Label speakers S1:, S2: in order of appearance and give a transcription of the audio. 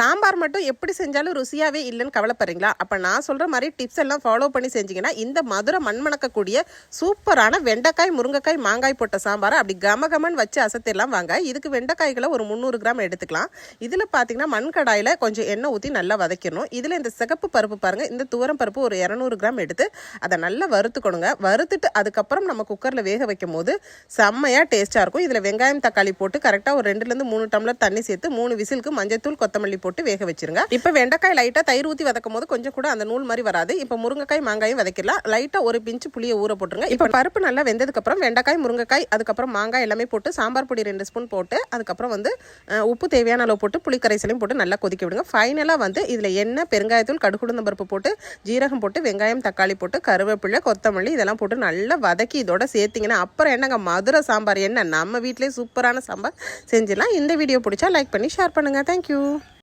S1: சாம்பார் மட்டும் எப்படி செஞ்சாலும் ருசியாகவே இல்லைன்னு கவலைப்படுறீங்களா? அப்போ நான் சொல்கிற மாதிரி டிப்ஸ் எல்லாம் ஃபாலோ பண்ணி செஞ்சீங்கன்னா இந்த மதுரை மண்மணக்கக்கூடிய சூப்பரான வெண்டைக்காய் முருங்கைக்காய் மாங்காய் போட்ட சாம்பாரை அப்படி கம கமன்னு வச்சு அசத்திடலாம் வாங்க. இதுக்கு வெண்டைக்காய்களை ஒரு முந்நூறு கிராம் எடுத்துக்கலாம். இதில் பார்த்தீங்கன்னா மண் கடாயில் கொஞ்சம் எண்ணெய் ஊற்றி நல்லா வதக்கணும். இதில் இந்த சிகப்பு பருப்பு பாருங்கள் இந்த துவரம் பருப்பு ஒரு இரநூறு கிராம் எடுத்து அதை நல்லா வறுத்துக்கணுங்க. வறுத்துட்டு அதுக்கப்புறம் நம்ம குக்கரில் வேக வைக்கும் போது செம்மையாக டேஸ்ட்டாக இருக்கும். இதில் வெங்காயம் தக்காளி போட்டு கரெக்டாக ஒரு ரெண்டுலேருந்து மூணு டம்ளர் தண்ணி சேர்த்து மூணு விசிலுக்கு மஞ்சத்தூள் கொத்தமல்லி போட்டு வேக வச்சிருங்க. இப்போ வெண்டைக்காய் லைட்டாக தயிர் ஊற்றி வதக்கும் போது கொஞ்சம் கூட அந்த நூல் மாதிரி வராது. இப்போ முருங்கைக்காய் மாங்காயும் வதக்கிடலாம். லைட்டாக ஒரு பிஞ்சு புளியை ஊற போட்டுருங்க. இப்போ பருப்பு நல்லா வெந்ததுக்கப்புறம் வெண்டைக்காய் முருங்கைக்காய் அதுக்கப்புறம் மாங்காய் எல்லாமே போட்டு சாம்பார் பொடி ரெண்டு ஸ்பூன் போட்டு அதுக்கப்புறம் வந்து உப்பு தேவையான அளவு போட்டு புளி கரைசலையும் போட்டு நல்லா கொதிக்க விடுங்க. ஃபைனலாக வந்து இதில் எண்ணெய் பெருங்காயத்தூள் கடுகுடுந்த பருப்பு போட்டு ஜீரகம் போட்டு வெங்காயம் தக்காளி போட்டு கருவேப்பிலை கொத்தமல்லி இதெல்லாம் போட்டு நல்லா வதக்கி இதோட சேர்த்திங்கன்னா அப்புறம் என்னங்க மதுரை சாம்பார்? என்ன நம்ம வீட்டிலே சூப்பரான சாம்பார் செஞ்சிடலாம். இந்த வீடியோ பிடிச்சா லைக் பண்ணி ஷேர் பண்ணுங்கள் தேங்க்யூ